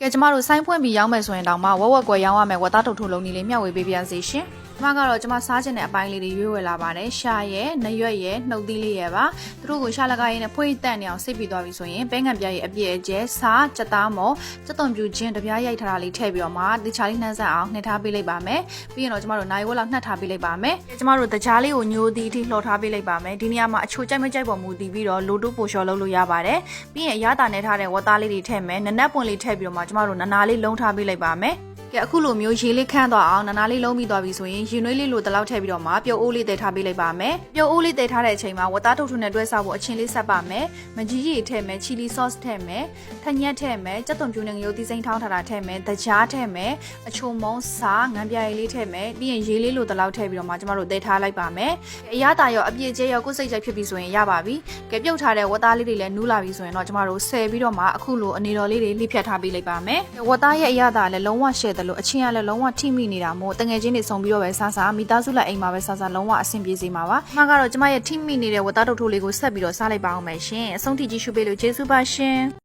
ကဲကျမတို့စိုင်းဖွင့်ပြီးရောင်းမယ်ဆိုရင်တောင်မှဝက်ဝက်ကွယ်ရောင်းရမယ်ဝက်သားထုတ်ထုတ်လုံးကြီးလေးမျှဝေပေးပါရစေရှင် ကျမကတော့ကျမစားခြင်းတဲ့အပိုင်းလေးတွေရွေးဝယ်လာပါတယ်ရှာရဲ့နရွက်ရဲ့နှုတ်သီးလေးရဲ့ပါသူတို့ကိုရှာလကားရင်းနဲ့ဖွေးတန့်နေအောင်စိတ်ပြီးသွားပြီဆိုရင်ပဲငံပြားရဲ့အပြည့်အကျဲစားစက်သားမော်စက်သွန်ပြူချင်းတပြားရိုက်ထားတာလေးထည့်ပြီးတော့မှတခြားလေးနှမ်းဆက်အောင်နှိပ်ထားပေးလိုက်ပါမယ်ပြီးရင်တော့ကျမတို့နိုင်ဝက်လောက်နှက်ထားပေးလိုက်ပါမယ်ကျမတို့တခြားလေးကိုညိုသီးအထိလှော်ထားပေးလိုက်ပါမယ်ဒီနေရာမှာအချိုကြိုက်မကြိုက်ပေါ်မူတည်ပြီးတော့လိုတိုးပိုလျှော်လုပ်လို့ရပါတယ်ပြီးရင်အရသာနဲ့ထားတဲ့ဝက်သားလေးတွေထည့်မယ်နနက်ပွင့်လေးထည့်ပြီးတော့မှကျမတို့နနာလေးလုံးထားပေးလိုက်ပါမယ် ကဲအခုလိုမျိုးရေလေးခန့်သွားအောင်နနာလေးလုံးပြီးသွားပြီဆိုရင်ရင်နွေးလေးလိုတလောက်ထည့်ပြီးတော့မှပြုတ်အိုးလေးတည်ထားပေးလိုက်ပါမယ်ပြုတ်အိုးလေးတည်ထားတဲ့အချိန်မှာဝတ်သားထုတ်ထုံနဲ့တွဲစားဖို့အချင်းလေးဆက်ပါမယ်မကြီးရီထည့်မယ်ချီလီဆော့စ်ထည့်မယ်ထညက်ထည့်မယ်ကြက်သွန်ပြူနဲ့ငရုတ်သီးစိမ်းထောင်းထားတာထည့်မယ်တကြားထည့်မယ်အချုံမုံစားငံပြားရည်လေးထည့်မယ်ပြီးရင်ရေလေးလိုတလောက်ထည့်ပြီးတော့မှကျမတို့တည်ထားလိုက်ပါမယ်အရသာရောအပြည့်ကျဲရောကိုယ်စိတ်ကြိုက်ဖြစ်ပြီဆိုရင်ရပါပြီကဲပြုတ်ထားတဲ့ဝတ်သားလေးတွေလည်းနူးလာပြီဆိုရင်တော့ကျမတို့ဆယ်ပြီးတော့မှအခုလိုအနေတော်လေးတွေလိဖြတ်ထားပေးလိုက်ပါမယ်ဝတ်သားရဲ့အရသာလည်းလုံးဝရှယ်တယ်လို့အချင်းကလည်းလုံးဝထိမိနေတာမို့တငယ်ချင်းတွေဆုံပြီးတော့ပဲစားစားမိသားစုလိုက်အိမ်မှာပဲစားစားလုံးဝအဆင်ပြေစေမှာပါ။မှကတော့ကျမရဲ့ထိမိနေတဲ့ဝတ်သားတုပ်ထိုးလေးကိုဆက်ပြီးတော့စားလိုက်ပါအောင်မယ်ရှင်။အဆုံးထိကြည့်ရှုပေးလို့ကျေးဇူးပါရှင်။